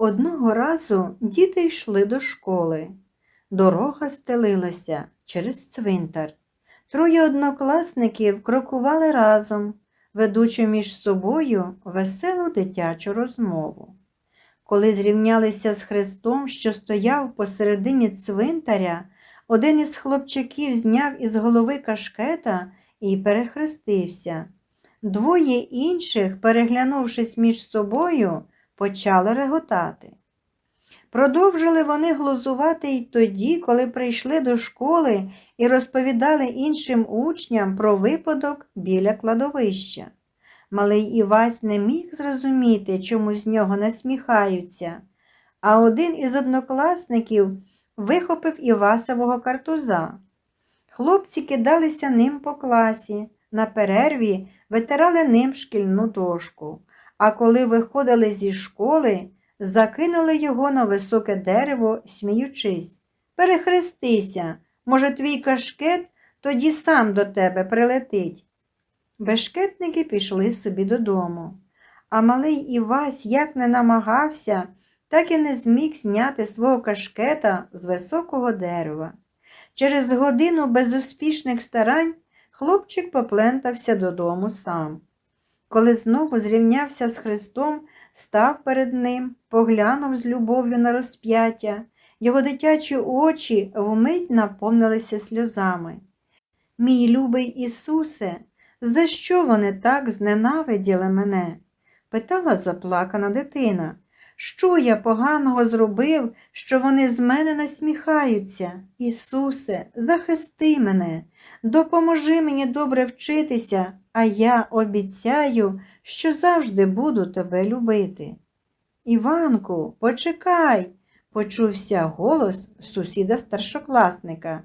Одного разу діти йшли до школи. Дорога стелилася через цвинтар. Троє однокласників крокували разом, ведучи між собою веселу дитячу розмову. Коли зрівнялися з Христом, що стояв посередині цвинтаря, один із хлопчаків зняв із голови кашкета і перехрестився. Двоє інших, переглянувшись між собою, почали реготати. Продовжили вони глузувати й тоді, коли прийшли до школи і розповідали іншим учням про випадок біля кладовища. Малий Івась не міг зрозуміти, чому з нього насміхаються, а один із однокласників вихопив Івасового картуза. Хлопці кидалися ним по класі, на перерві витирали ним шкільну дошку, а коли виходили зі школи, закинули його на високе дерево, сміючись. Перехрестися, може, твій кашкет тоді сам до тебе прилетить. Бешкетники пішли собі додому, а малий Івась як не намагався, так і не зміг зняти свого кашкета з високого дерева. Через годину безуспішних старань хлопчик поплентався додому сам. Коли знову зрівнявся з Христом, став перед ним, поглянув з любов'ю на розп'яття, його дитячі очі вмить наповнилися сльозами. Мій любий Ісусе, за що вони так зненавиділи мене? питала заплакана дитина. Що я поганого зробив, що вони з мене насміхаються? Ісусе, захисти мене, допоможи мені добре вчитися, а я обіцяю, що завжди буду тебе любити. Іванку, почекай, почувся голос сусіда старшокласника.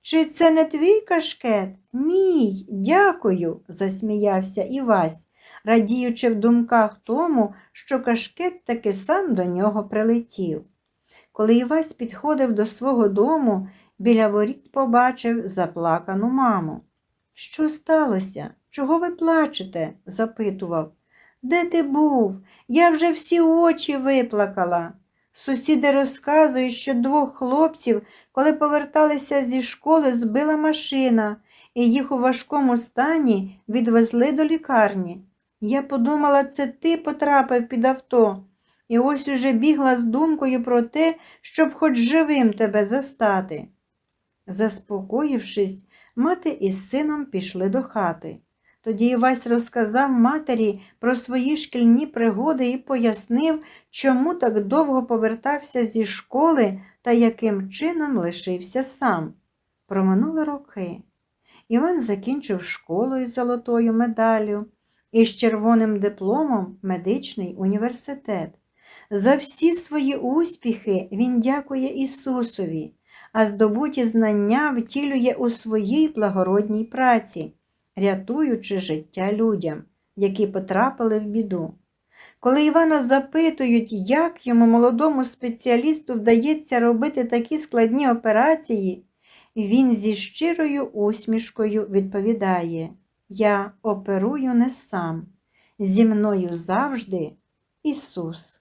Чи це не твій кашкет? Мій, дякую, засміявся Івась, радіючи в думках тому, що кашкет таки сам до нього прилетів. Коли Івась підходив до свого дому, біля воріт побачив заплакану маму. Що сталося? Чого ви плачете? запитував. Де ти був? Я вже всі очі виплакала. Сусіди розказують, що двох хлопців, коли поверталися зі школи, збила машина, і їх у важкому стані відвезли до лікарні. Я подумала, це ти потрапив під авто, і ось уже бігла з думкою про те, щоб хоч живим тебе застати. Заспокоївшись, мати із сином пішли до хати. Тоді Івась розказав матері про свої шкільні пригоди і пояснив, чому так довго повертався зі школи та яким чином лишився сам. Проминули роки. Іван закінчив школу із золотою медаллю і з червоним дипломом медичний університет. За всі свої успіхи він дякує Ісусові, а здобуті знання втілює у своїй благородній праці рятуючи життя людям, які потрапили в біду. Коли Івана запитують, як йому молодому спеціалісту вдається робити такі складні операції, він зі щирою усмішкою відповідає: Я оперую не сам, зі мною завжди Ісус.